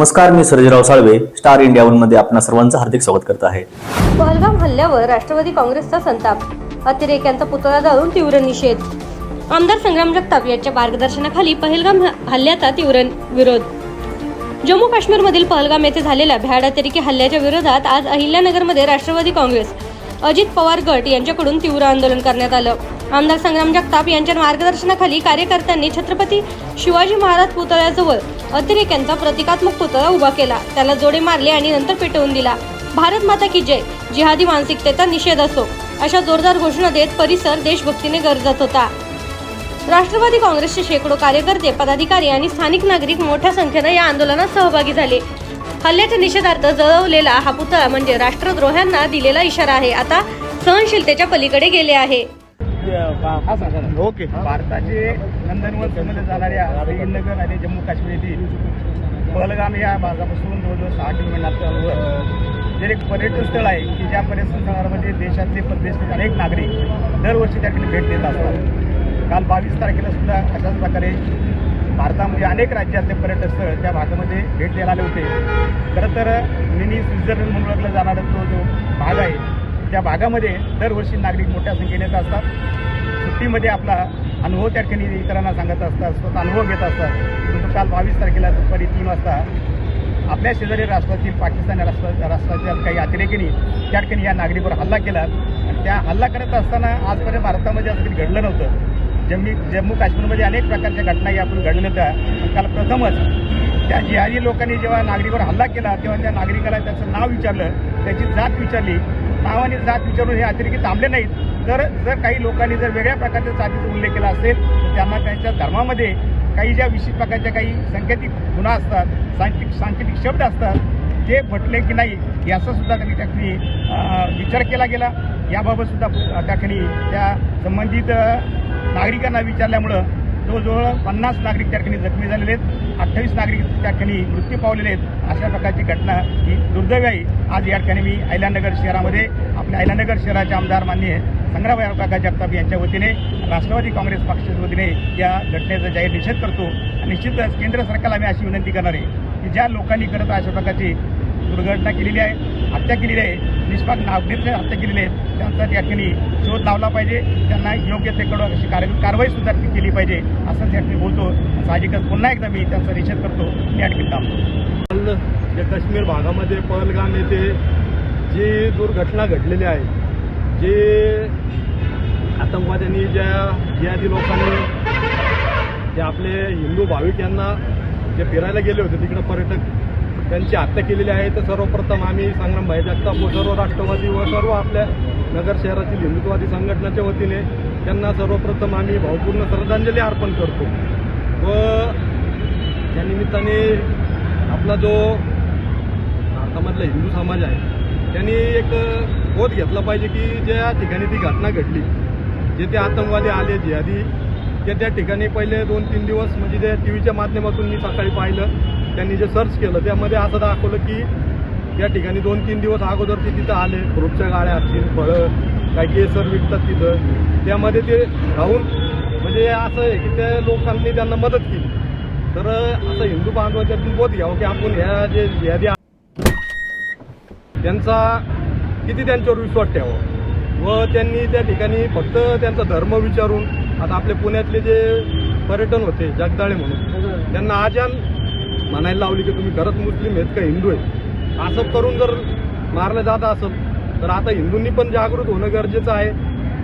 नमस्कार मी Sarjerao Salve star India वनमध्ये आपणा सर्वांचं हार्दिक स्वागत करत आहे. पहलगाम हल्ल्यावर राष्ट्रवादी काँग्रेसचा संताप अतिरेक्यांचा पुतळा जाळून तीव्र निषेध. आमदार संग्राम जगताप यांच्या मार्गदर्शनाखाली पहलगाम हल्ल्याचा तीव्र विरोध. जम्मू काश्मीरमधील पहलगाम येथे झालेल्या भ्याड अतिरेकी हल्ल्याच्या विरोधात आज अहिल्यानगरमध्ये राष्ट्रवादी काँग्रेस अजित पवार गट यांच्याकडून तीव्र आंदोलन करण्यात आलं. आमदार संग्राम जगताप यांच्या मार्गदर्शनाखाली कार्यकर्त्यांनी छत्रपती शिवाजी महाराज पुतळ्याजवळ अतिरेक्यांचा प्रतिकात्मक पुतळा उभा केला. त्याला जोडे मारले आणि नंतर पेटवून दिला. भारत माता की जय. जिहादी मानसिकतेचा निषेध असो अशा जोरदार घोषणा देत परिसर देशभक्तीने गरजत होता. राष्ट्रवादी काँग्रेसचे शेकडो कार्यकर्ते पदाधिकारी आणि स्थानिक नागरिक मोठ्या संख्येनं या आंदोलनात सहभागी झाले. हल्ल्याच्या निषेधार्थ जळवलेला हा पुतळा म्हणजे राष्ट्रद्रोह्यांना दिलेला इशारा आहे. आता सहनशीलतेच्या पलीकडे गेले आहे. ओके. भारताचे नंदनवन समजले जाणाऱ्या श्रीनगर आणि जम्मू काश्मीर येथील पहलगाम या भागापासून जवळजवळ सहा किलोमीटर जे एक पर्यटन स्थळ आहे की ज्या पर्यटन स्थळामध्ये देशातले परदेशी अनेक नागरिक दरवर्षी त्या ठिकाणी भेट देत असतात. काल बावीस तारखेला सुद्धा अशाच प्रकारे भारतामध्ये अनेक राज्यातले पर्यटन स्थळ त्या भागामध्ये भेट द्यायला आले होते. खरं तर मिनी स्वित्झर्लंड म्हणून ओळखला जाणारा तो जो भाग आहे त्या भागामध्ये दरवर्षी नागरिक मोठ्या संख्येने येत असतात. सुट्टीमध्ये आपला अनुभव त्या ठिकाणी इतरांना सांगत असतात स्वतः अनुभव घेत असतात. परंतु काल बावीस तारखेला दुपारी तीन वाजता आपल्या शेजारी राष्ट्रातील पाकिस्तानी राष्ट्र राष्ट्राच्या काही अतिरेकींनी त्या ठिकाणी या नागरिकवर हल्ला केला. आणि त्या हल्ला करत असताना आजपर्यंत भारतामध्ये असं काही घडलं नव्हतं. जम्मी जम्मू काश्मीरमध्ये अनेक प्रकारच्या घटना या आपण घडल्या होत्या काल प्रथमच त्या जिहाजी लोकांनी जेव्हा नागरिकवर हल्ला केला तेव्हा त्या नागरिकाला त्याचं नाव विचारलं त्याची जात विचारली. नावाने जात विचारून हे अतिरेकी थांबले नाहीत. तर जर काही लोकांनी जर वेगळ्या प्रकारच्या जातीचा उल्लेख केला असेल तर त्यांना त्यांच्या धर्मामध्ये काही ज्या विशिष्ट प्रकारच्या काही सांकेतिक गुन्हा असतात सांकेतिक सांकेतिक शब्द असतात ते म्हटले की नाही याचा सुद्धा त्यांनी त्या ठिकाणी विचार केला गेला. याबाबत सुद्धा त्या ठिकाणी त्या संबंधित नागरिकांना विचारल्यामुळं जवळजवळ पन्नास नागरिक त्या ठिकाणी जखमी झालेले आहेत. अठ्ठावीस नागरिक त्या ठिकाणी मृत्यू पावलेले आहेत. अशा प्रकारची घटना ही दुर्दैवी आहे. आज या ठिकाणी मी अहिल्यानगर शहरामध्ये आपल्या अहिल्यानगर शहराचे आमदार माननीय संग्रामराव काका जगताप यांच्या वतीने राष्ट्रवादी काँग्रेस पक्षाच्या वतीने या घटनेचा जाहीर निषेध करतो. आणि निश्चितच केंद्र सरकारला मी अशी विनंती करणार आहे की ज्या लोकांनी करत अशा प्रकारची दुर्घटना केलेली आहे हत्या केलेली आहे. निष्पाक नागरिकने हत्या केलेली आहे. त्यांचा त्या ठिकाणी शोध लावला पाहिजे. त्यांना योग्य ते कडक अशी कारवाई सुद्धा केली पाहिजे. असं त्या ठिकाणी बोलतो. साहजिकच पुन्हा एकदा मी. त्यांचा निषेध करतो. मी या ठिकाणी थांबतो या काश्मीर भागामध्ये पहलगाम येथे जी दुर्घटना घडलेली आहे जे आतंकवाद्यांनी ज्या जिहादी लोकांनी जे आपले हिंदू भाविक यांना जे फिरायला गेले होते तिकडे पर्यटक त्यांची हत्या केलेली आहे. तर सर्वप्रथम आम्ही संग्रामभाई जगताप व सर्व राष्ट्रवादी व सर्व आपल्या नगर शहरातील हिंदुत्ववादी संघटनेच्या वतीने त्यांना सर्वप्रथम आम्ही भावपूर्ण श्रद्धांजली अर्पण करतो. व त्या निमित्ताने आपला जो भारतामधला हिंदू समाज आहे त्यांनी एक बोध घेतला पाहिजे की ज्या ठिकाणी ती घटना घडली जे ते आतंकवादी आले जिहादी ते त्या ठिकाणी पहिले दोन तीन दिवस म्हणजे त्या टी व्हीच्या माध्यमातून मी सकाळी पाहिलं. त्यांनी जे सर्च केलं त्यामध्ये असं दाखवलं की त्या ठिकाणी दोन तीन दिवस अगोदर ते तिथं आले. फ्रूटच्या गाड्या असतील फळं काही केसर विकतात तिथं. त्यामध्ये ते राहून म्हणजे असं आहे की त्या लोकांनी त्यांना मदत केली. तर असं हिंदू बांधवाच्यातून बोध घ्यावं की आपण ह्या जे यादी त्यांचा किती त्यांच्यावर विश्वास ठेवावा? व त्यांनी त्या ठिकाणी फक्त त्यांचा धर्म विचारून आता आपले पुण्यातले जे पर्यटन होते जगदाळे म्हणून त्यांना आजान म्हणायला लावली की तुम्ही खरंच मुस्लिम आहेत का हिंदू आहेत? असं करून जर मारलं जात असेल तर आता हिंदूंनी पण जागृत होणं गरजेचं आहे.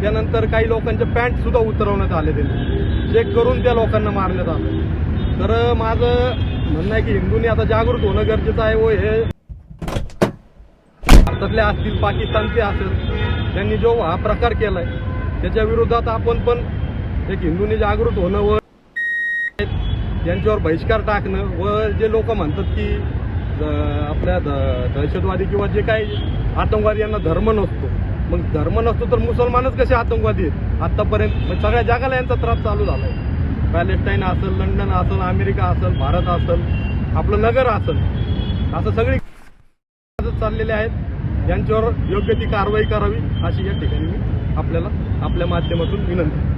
त्यानंतर काही लोकांचे पॅन्ट सुद्धा उतरवण्यात आले त्यांनी चेक करून त्या लोकांना मारण्यात आलं. तर माझं म्हणणं आहे की हिंदूंनी आता जागृत होणं गरजेचं आहे. व हे भारतातले असतील पाकिस्तानचे असेल त्यांनी जो हा प्रकार केलाय त्याच्या विरोधात आपण पण एक हिंदूंनी जागृत होणं व यांच्यावर बहिष्कार टाकणं व जे लोक म्हणतात की आपल्या द- दहशतवादी किंवा जे काही आतंकवादी यांना धर्म नसतो. मग धर्म नसतो तर मुसलमानच कसे आतंकवादी आहेत? आतापर्यंत सगळ्या जगाला यांचा त्रास चालू झालाय. पॅलेस्टाईन असेल लंडन असेल अमेरिका असेल भारत असेल आपलं नगर असेल. असं सगळी चाललेले आहेत. यांच्यावर योग्य ती कारवाई करावी अशी या ठिकाणी मी आपल्याला आपल्या माध्यमातून विनंती.